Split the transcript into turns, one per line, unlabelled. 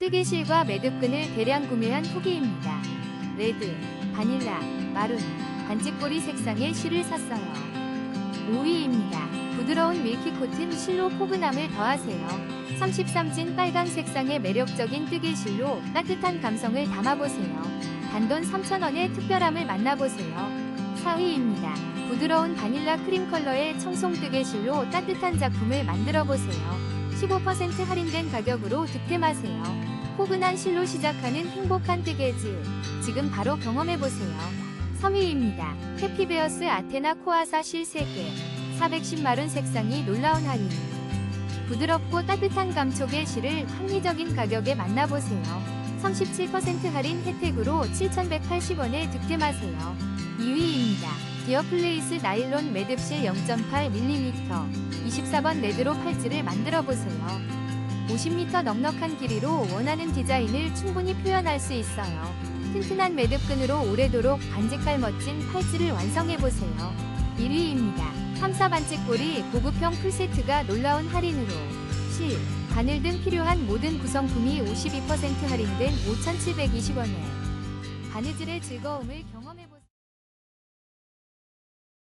뜨개실과 매듭끈을 대량 구매한 후기입니다. 레드, 바닐라, 마룬, 반지꼬리 색상의 실을 샀어요. 5위입니다. 부드러운 밀키 코튼 실로 포근함을 더하세요. 33진 빨강 색상의 매력적인 뜨개실로 따뜻한 감성을 담아보세요. 단돈 3,000원의 특별함을 만나보세요. 4위입니다. 부드러운 바닐라 크림 컬러의 청송 뜨개실로 따뜻한 작품을 만들어보세요. 15% 할인된 가격으로 득템하세요. 포근한 실로 시작하는 행복한 뜨개질. 지금 바로 경험해보세요. 3위입니다. 해피베어스 아테나 코아사 실 3개. 410마른 색상이 놀라운 할인. 부드럽고 따뜻한 감촉의 실을 합리적인 가격에 만나보세요. 37% 할인 혜택으로 7,180원에 득템하세요. 2위입니다. 디어플레이스 나일론 매듭실 0.8mm 24번 레드로 팔찌를 만들어 보세요. 50m 넉넉한 길이로 원하는 디자인을 충분히 표현할 수 있어요. 튼튼한 매듭끈으로 오래도록 간직할 멋진 팔찌를 완성해 보세요. 1위입니다. 3사 반찌꼬리 고급형 풀세트가 놀라운 할인으로 실, 바늘 등 필요한 모든 구성품이 52% 할인된 5,720원에 바느질의 즐거움을 경험해 보세요.